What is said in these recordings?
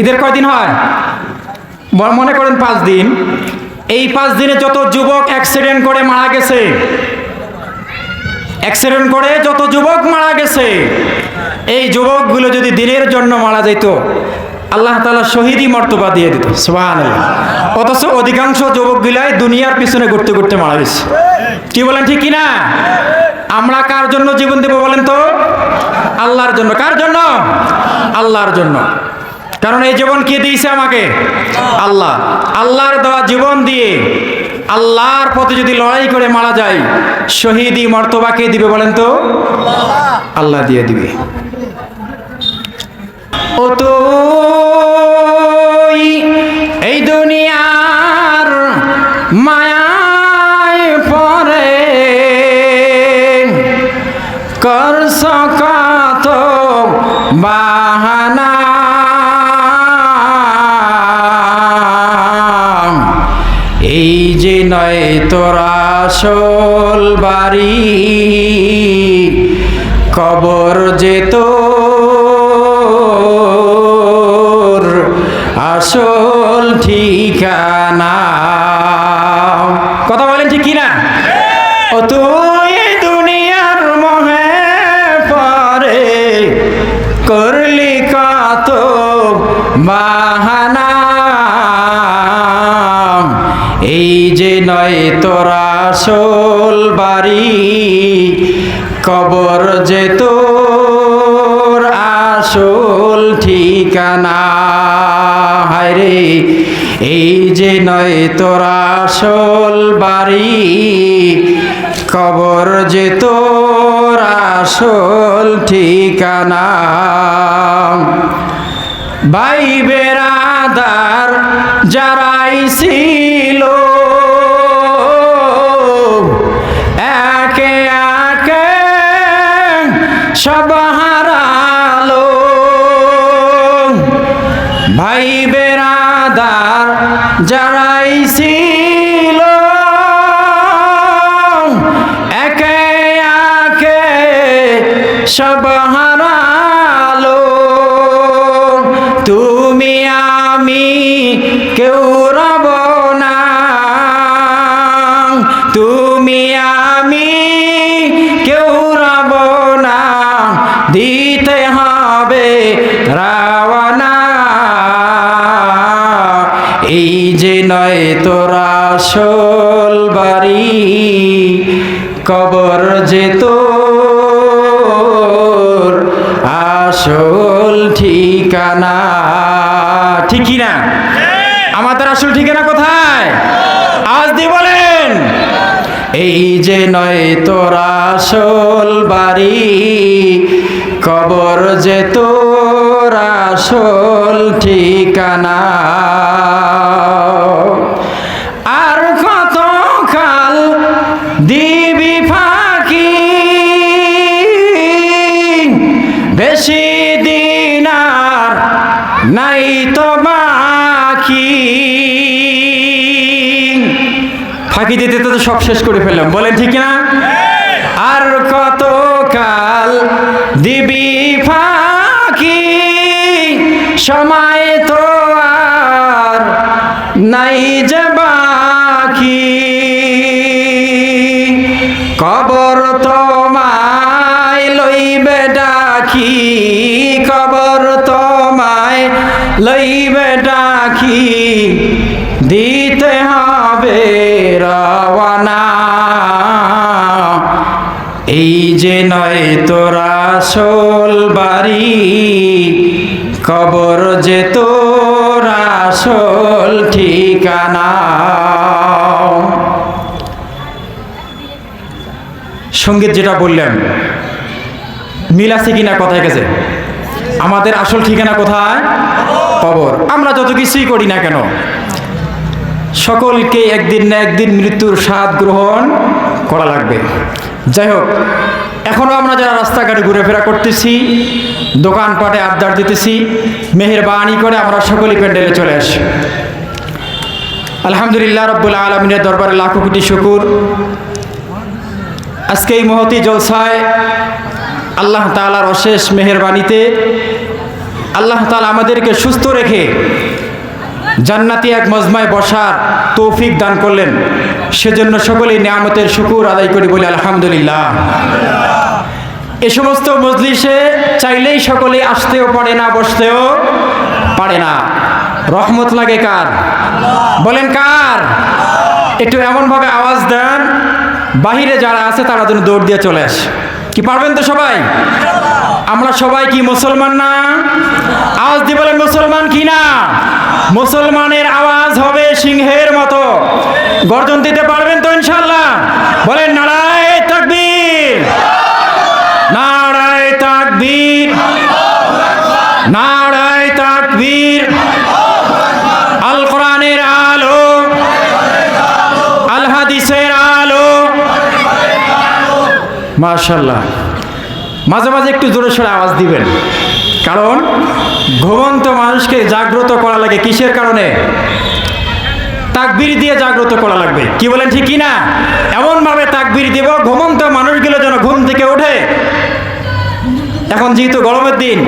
ঈদের কয়দিন হয়? মনে করেন পাঁচ দিন। এই পাঁচ দিনে যত যুবক অ্যাক্সিডেন্ট করে মারা গেছে অ্যাক্সিডেন্ট করে যত যুবক মারা গেছে, এই যুবকগুলো যদি দিনের জন্য মারা যেত আল্লাহ তালা শহীদই মর্তবা দিয়ে দিত। সুবাহ অথচ অধিকাংশ যুবকগুলাই দুনিয়ার পিছনে ঘুরতে ঘুরতে মারা গেছে। কি বলেন, ঠিক কিনা? আমরা কার জন্য জীবন দেব বলেন তো? আল্লাহর জন্য। কার জন্য? আল্লাহর জন্য। কারণ এই জীবন কে দিয়েছে আমাকে? আল্লাহ। আল্লাহর দেওয়া জীবন দিয়ে আল্লাহর পথে যদি লড়াই করে মারা যায় শহীদি মর্তবা কে দিবে বলেন তো? আল্লাহ দিয়ে দিবে। এই দুনিয়ার মায়ায় নয় তোরা আসল বাড়ি। কবর যে আসল ঠিকানা। কথা বলেন ঠিক কিনা? ও তুই দুনিয়ার মহে পরে, করলি কত বাহানা। নয় তোরা আসল বাড়ি, কবর যে তোর আসল ঠিকানা। হায়রে এই যে নয় তোরা আসল বাড়ি, কবর যে তোর আসল ঠিকানা। ভাই বেরাদার যারাই ছিল একে একে সব হারালো। ভাই বেরাদার যারাই ছিল, একে একে সব হারালো। তুমি, আমি, কেউ যে নয় তোরা আসল বাড়ি, কবর যে তোর, আসল ঠিকানা। ঠিক না? আমাদের আসল ঠিকানা কোথায়? আজ দি বলেন। এই যে নয় তোরা আসল বাড়ি, কবর যে তোর, আসল ঠিকানা। দিবি ফাঁকি। বেশি দিন আর নাই তো বাকি। ফাঁকি দিতে তো সব শেষ করে ফেললাম। বলেন ঠিক না লইবে ডাকি দিতে হবে রওয়ানা। এই যে নয় তোরা আসল বাড়ি, কবর যে তোর আসল ঠিকানা। সংগীত যেটা বললেন, মিল আছে কিনা কথায় গেছে? আমাদের আসল ঠিকানা কোথায়? কবর আমরা যত কিছুই করি না কেন, সকলকে একদিন না একদিন মৃত্যুর স্বাদ গ্রহণ করা লাগবে। যাই হোক এখনও আমরা যারা রাস্তাঘাটে ঘুরেফেরা করতেছি, দোকানপাটে আবদার দিতেছি, মেহেরবানি করে আমরা সকলেই প্যান্ডেলে চলে আসি। আলহামদুলিল্লাহ রব্বুল আলমিনের দরবারে লাখো কোটি শুকুর। আজকে এই মহতি জলসায় আল্লাহ তালার অশেষ মেহরবানিতে আল্লাহ তালা আমাদেরকে সুস্থ রেখে জান্নাতি এক মজমায় বসার তৌফিক দান করলেন। সেজন্য সকলেই নিয়ামতের শুকুর আদায় করি বলে আলহামদুলিল্লাহ। এ সমস্ত মজলিসে চাইলেই সকলে আসতেও পারে না, বসতেও পারে না। রহমত লাগে কার? বলেন কার? একটু এমনভাবে আওয়াজ দেন, বাহিরে যারা আছে তারা যেন দৌড় দিয়ে চলে আসে। কি পারবেন তো সবাই? আমরা সবাই কি মুসলমান না? আওয়াজ দিয়ে বলেন, মুসলমান কি না? মুসলমানের আওয়াজ হবে সিংহের মতো। গর্জন দিতে পারবেন তো ইনশাল্লাহ বলেন, নারায় তাকবীর। নারায় তাকবীর। নারায় তাকবীর। আল কোরআনের আলো। আল হাদিসের আলো। মাশাল্লাহ মাঝে মাঝে একটু জোরে সোরে আওয়াজ দিবেন। কারণ ঘুমন্ত মানুষকে জাগ্রত করা লাগে কিসের কারণে? তাকবির দিয়ে জাগ্রত করা লাগবে। কি বলেন ঠিক কি না এমনভাবে তাকবির দিব, ঘুমন্ত মানুষগুলো যেন ঘুম থেকে ওঠে। এখন যেহেতু গরমের দিন,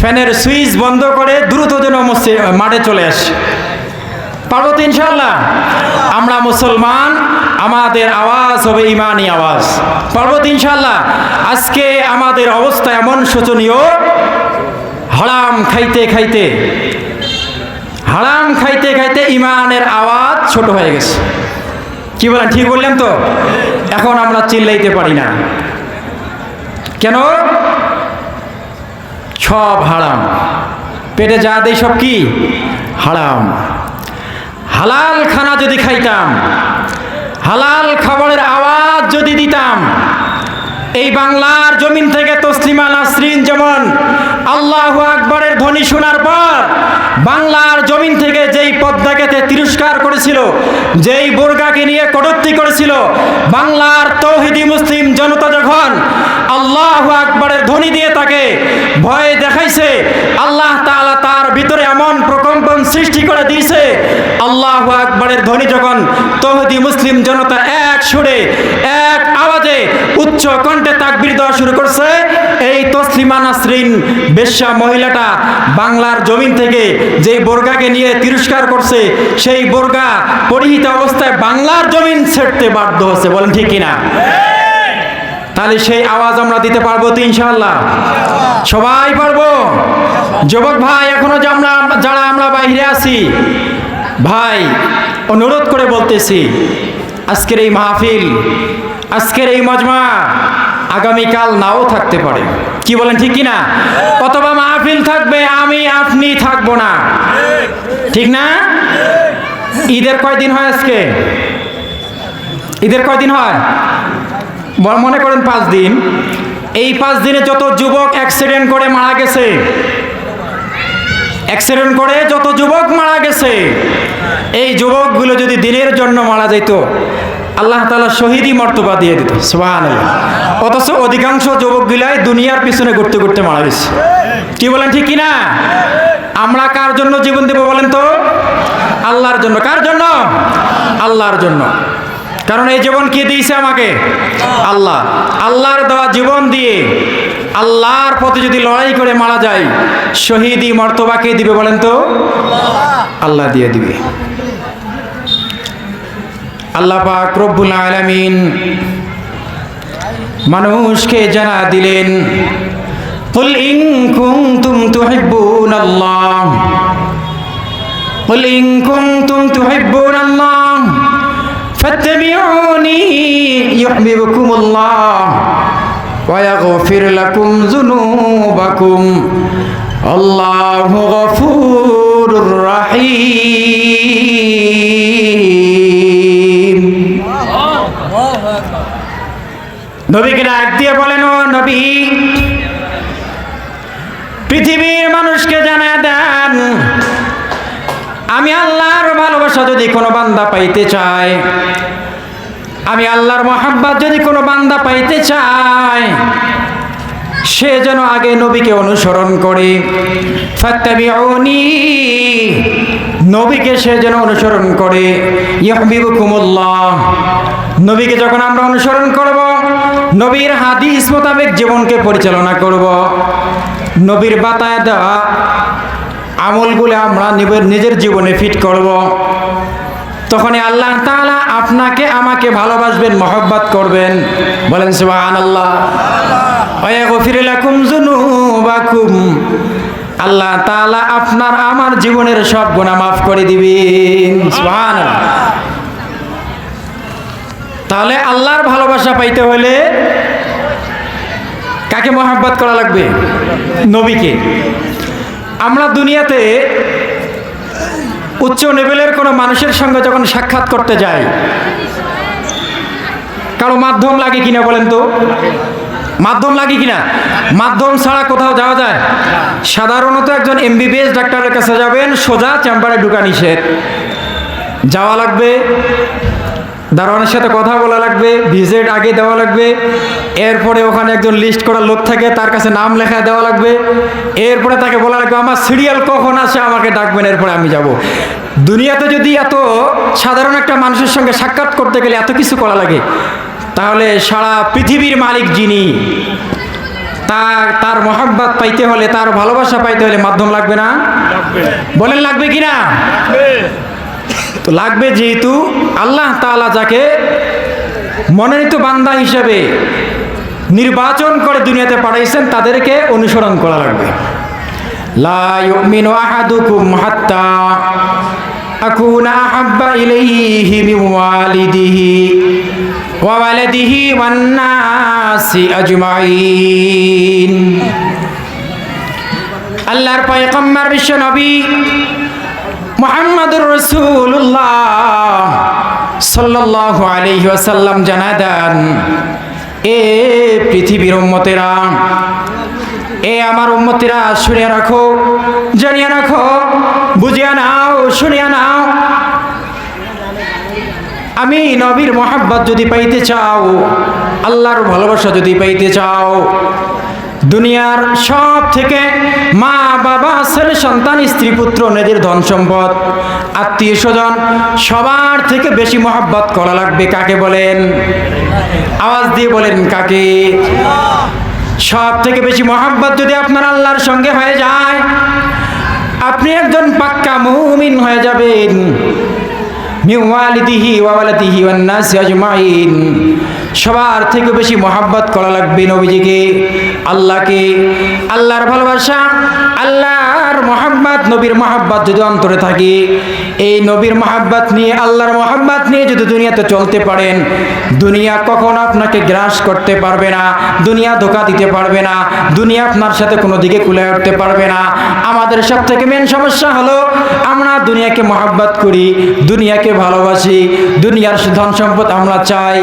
ফ্যানের সুইচ বন্ধ করে দ্রুত যেন মাঠে চলে আসে। পারব তো ইনশাল্লাহ আমরা মুসলমান, আমাদের আওয়াজ হবে ইমানি আওয়াজ। পারব তো ইনশাল্লাহ আজকে আমাদের অবস্থা এমন শোচনীয়। হারাম খাইতে খাইতে, হারাম খাইতে খাইতে ইমানের আওয়াজ ছোট হয়ে গেছে। কি বলেন, ঠিক বললেন তো? এখন আমরা চিল্লাইতে পারি না। কেন? সব হারাম। পেটে যা দেয় সব কি? হারাম। হালাল খানা যদি খাইতাম, হালাল খাবারের আওয়াজ যদি দিতাম, এই বাংলার জমিন থেকে তসলিমা নাসরিন যেমন আল্লাহ আকবরের ধ্বনি শোনার পর বাংলার জমিন থেকে যেই পদ্মাকে তিরস্কার করেছিল, যেই বোরগাকে নিয়ে কটূক্তি করেছিল, বাংলার তৌহিদি মুসলিম জনতা যখন আল্লাহ আকবরের ধ্বনি দিয়ে তাকে ভয় দেখাইছে, আল্লাহ তাআলা তার ভিতরে এমন প্রকম্পন সৃষ্টি করে দিয়েছে। আল্লাহ আকবরের ধ্বনি যখন তৌহিদি মুসলিম জনতা এক সুরে, এক আওয়াজে উচ্চ কণ্ঠে তাকবির দেওয়া শুরু করছে, এই তসলিমা নাসরিন বেশ্যা মহিলাটা বাংলার জমিন থেকে যে বোরগাকে নিয়ে তিরস্কার করছে, সেই বোরগা পরিহিত অবস্থায় বাংলার জমিন ছেড়তে বাধ্য হচ্ছে। বলেন ঠিক কিনা? তাহলে সেই আওয়াজ আমরা দিতে পারব তো ইনশাল্লাহ সবাই পারব? যুবক ভাই, এখনও যে আমরা যারা আমরা বাইরে আছি, ভাই, অনুরোধ করে বলতেছি, আজকের এই মাহফিল, আজকের এই মজমা আগামীকাল নাও থাকতে পারে। কি বলেন, ঠিক কি না অথবা মাহফিল থাকবে, আমি আপনি থাকব না। ঠিক না? ঈদের কয়দিন হয় আজকে? ঈদের কয়দিন হয়? মনে করেন পাঁচ দিন। এই পাঁচ দিনে যত যুবক অ্যাক্সিডেন্ট করে মারা গেছে অ্যাক্সিডেন্ট করে যত যুবক মারা গেছে, এই যুবকগুলো যদি দিনের জন্য মারা যেত আল্লাহ তালা শহীদই মর্তবা দিয়ে দিত সোহান অথচ অধিকাংশ যুবকগুলাই দুনিয়ার পিছনে ঘুরতে ঘুরতে মারা গেছে। কি বলেন, ঠিক কিনা? আমরা কার জন্য জীবন দেব বলেন তো? আল্লাহর জন্য। কার জন্য? আল্লাহর জন্য। কারণ এই জীবন কে দিয়েছে আমাকে আল্লাহ আল্লাহর দেওয়া জীবন দিয়ে আল্লাহর পথে যদি লড়াই করে মারা যায় শহীদি মর্তবা কে দিবে বলেন তো আল্লাহ দিয়ে দিবে আল্লাহ পাক রব্বুল আলামিন মানুষকে জানা দিলেন قل إن كنتم تحبون الله قل إن كنتم تحبون الله فاتبعوني يحببكم الله ويغفر لكم ذنوبكم الله غفور رحيم নবীকে ডাক দিয়ে বলেন ও নবী পৃথিবীর মানুষকে জানা দেন আমি আল্লাহর ভালোবাসা যদি কোনো বান্দা পাইতে চায়, আমি আল্লাহর মহাব্বাত যদি কোনো বান্দা পাইতে চায়, সে যেন আগে নবীকে অনুসরণ করে। নবীকে সে যেন অনুসরণ করে। নবীকে যখন আমরা অনুসরণ করব, নবীর হাদিস মোতাবেক জীবনকে পরিচালনা করব। নবীর বাতায় দেওয়া আমলগুলো আমরা নিজের জীবনে ফিট করব। তখনই আল্লাহ তাআলা আপনাকে, আমাকে ভালোবাসবেন, মহব্বত করবেন। বলেন লাকুম যুনুবাকুম। আল্লাহ তাআলা আপনার, আমার জীবনের সব গুণা মাফ করে দিবেন। তাহলে আল্লাহর ভালোবাসা পাইতে হলে কাকে মহাব্বত করা লাগবে? নবীকে। আমরা দুনিয়াতে উচ্চ লেভেলের কোনো মানুষের সঙ্গে যখন সাক্ষাৎ করতে যাই, কারও মাধ্যম লাগে কিনা বলেন তো? মাধ্যম লাগে কিনা? মাধ্যম ছাড়া কোথাও যাওয়া যায়? সাধারণত একজন এমবিবিএস ডাক্তারের কাছে যাবেন, সোজা চেম্বারে ঢুকা নিষেধ। যাওয়া লাগবে দারোয়ানের সাথে কথা বলা লাগবে ভিজিট আগে দেওয়া লাগবে এরপরে ওখানে একজন লিস্ট করা লোক থাকে তার কাছে নাম লেখা দেওয়া লাগবে এরপরে তাকে বলা লাগবে আমার সিরিয়াল কখন আসে আমাকে ডাকবেন এরপরে আমি যাব। দুনিয়াতে যদি এত সাধারণ একটা মানুষের সঙ্গে সাক্ষাৎ করতে গেলে এত কিছু করা লাগে তাহলে সারা পৃথিবীর মালিক যিনি তার তার মহাব্বাত পাইতে হলে তার ভালোবাসা পাইতে হলে মাধ্যম লাগবে না? বলেন লাগবে কি না তো লাগবে যেহেতু আল্লাহ তালা যাকে মনোনীত বান্দা হিসেবে নির্বাচন করে দুনিয়াতে পাঠাইছেন, তাদেরকে অনুসরণ করা লাগবে। আল্লাহর পয়গম্বর বিশ্ব নবী মোহাম্মদুর রসুল্লাহ সাল্লাল্লাহু আলাইহি ওয়াসাল্লাম জানা দেন, এ পৃথিবীর উম্মতেরা, এ আমার উম্মতেরা শুনিয়া রাখো, জানিয়া রাখো, বুঝিয়া নাও, শুনিয়া নাও। আমি নবীর মোহাব্বত যদি পাইতে চাও, আল্লাহর ভালোবাসা যদি পাইতে চাও দুনিয়ার সব থেকে মা, বাবা, ছেলে, সন্তান, স্ত্রী, পুত্র নিজের ধন সম্পদ। আত্মীয় স্বজন, সবার থেকে বেশি মহাব্বত করা লাগবে কাকে বলেন? আওয়াজ দিয়ে বলেন কাকে? সব থেকে বেশি মহাব্বত যদি আপনার আল্লাহর সঙ্গে হয়ে যায়, আপনি একজন পাক্কা মুমিন হয়ে যাবেন। মিন ওয়ালিদিহি ওয়া ওয়ালাদিহি ওয়ান নাসি আজমাইন। সবার থেকে বেশি মহাব্বত করা লাগবে নবীজিকে, আল্লাহকে। আল্লাহর ভালোবাসা, আল্লাহর মহাব্বত, নবীর মহাব্বত যদি অন্তরে থাকে, এই নবীর মহাব্বত নিয়ে, আল্লাহর মহাব্বত নিয়ে যদি দুনিয়াতে চলতে পারেন, দুনিয়া কখনো আপনাকে গ্রাস করতে পারবে না, দুনিয়া ধোকা দিতে পারবে না, দুনিয়া আপনার সাথে কোনো দিকে কুলে উঠতে পারবে না। আমাদের সব থেকে মেন সমস্যা হলো, আমরা দুনিয়াকে মহাব্বত করি, দুনিয়াকে ভালোবাসি, দুনিয়ার ধন সম্পদ আমরা চাই।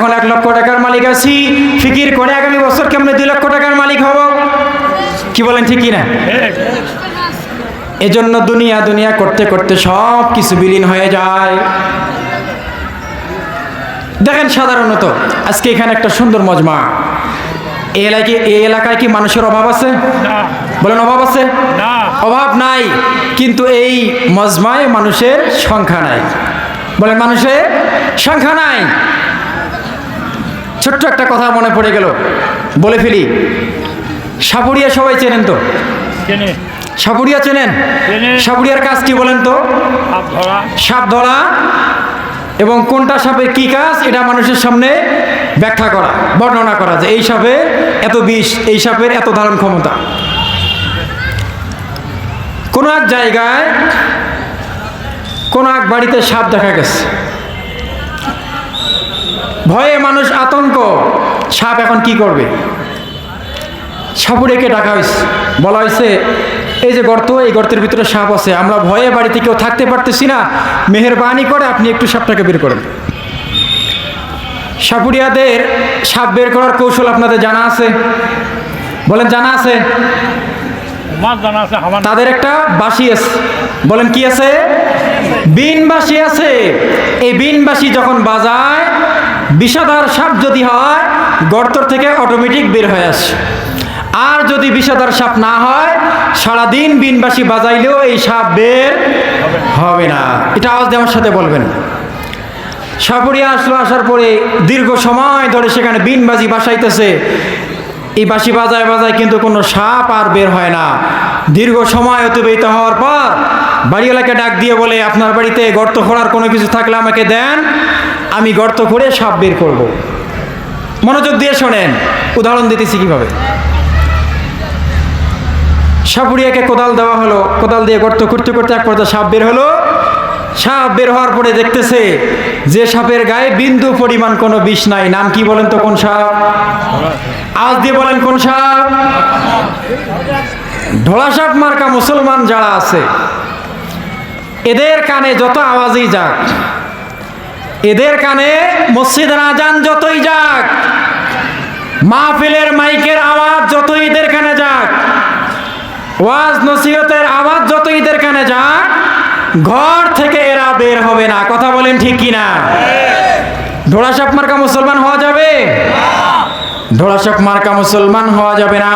এখন এক লক্ষ টাকার মালিক আছি। ফিকির করে আগামী বছর কেমনে দুই লক্ষ টাকার মালিক হব? কি বলেন ঠিকই না এজন্য দুনিয়া দুনিয়া করতে করতে সব কিছু বিলীন হয়ে যায়। দেখেন সাধারণত আজকে এখানে একটা সুন্দর মজমা। এই এলাকায় এই এলাকায় কি মানুষের অভাব আছে? বলেন অভাব আছে? অভাব নাই কিন্তু এই মজমায় মানুষের সংখ্যা নাই। বলেন মানুষের সংখ্যা নাই। ছোট্ট একটা কথা মনে পড়ে গেল। বলে ফেলি সাপুরিয়া সবাই চেনেন তো? সাপুরিয়া চেনেন? সাপুরিয়ার কাজ কি বলেন তো? সাপ ধরা এবং কোনটা সাপের কি কাজ এটা মানুষের সামনে ব্যাখ্যা করা বর্ণনা করা যে এই সাপে এত বিষ এই সাপের এত ধারণ ক্ষমতা। কোনো এক জায়গায় কোনো এক বাড়িতে সাপ দেখা গেছে। ভয়ে মানুষ আতঙ্ক। সাপ এখন কি করবে? সাপুরেকে ডাকা হয়েছে বলা হয়েছে এই যে গর্ত এই গর্তের ভিতরে সাপ আছে। আমরা ভয়ে বাড়িতে কেউ থাকতে পারতেছি না। মেহেরবানি করে আপনি একটু সাপটাকে বের করেন। সাপুরিয়াদের সাপ বের করার কৌশল আপনাদের জানা আছে? বলেন জানা আছে? তাদের একটা বাসি আছে। বলেন কি আছে? বিন বাঁশি আছে। এই বিন বাঁশি যখন বাজায় বিষাদার সাপ যদি হয়, গর্তর থেকে অটোমেটিক বের হয়ে আসে। আর যদি বিষাদার সাপ না হয়, সারাদিন বিনবাসী বাজাইলেও এই সাপ বের হবে না। এটা আওয়াজ আমার সাথে বলবেন। সাপুরিয়া আসলো, আসার পরে দীর্ঘ সময় ধরে সেখানে বিনবাজি বাসাইতেছে। এই বাঁশি বাজায় বাজায় কিন্তু কোনো সাপ আর বের হয় না। দীর্ঘ সময় অতিবাহিত হওয়ার পর বাড়িওয়ালাকে ডাক দিয়ে বলে, আপনার বাড়িতে গর্ত খোঁড়ার কোনো কিছু থাকলে আমাকে দেন। আমি গর্ত করে সাপ বের করব। মনোযোগ দিয়ে শোনেন, উদাহরণ দিতেছি কীভাবে? সাপুরিয়াকে কোদাল দেওয়া হলো, কোদাল দিয়ে গর্ত করতে করতে এক পর্যায়ে সাপ বের হলো। সাপ বের হওয়ার পরে দেখতেছে যে সাপের গায়ে বিন্দু পরিমাণ কোনো বিষ নাই। নাম কি বলেন তো কোন সাপ? আজ দিয়ে বলেন কোন সাপ? ঢোলা সাপ মার্কা মুসলমান যারা আছে, এদের কানে যত আওয়াজই যাক এদের কানে মসজিদের আজান যতই যাক, মাহফিলের মাইকের আওয়াজ যতই এদের কানে যাক, ওয়াজ নসিহতের আওয়াজ যত ঈদের কানে যাক, ঘর থেকে এরা বের হবে না। কথা বলেন ঠিক কিনা ধোড়াসাপ মার্কা মুসলমান হওয়া যাবে? ধোড়াসাপ মার্কা মুসলমান হওয়া যাবে না।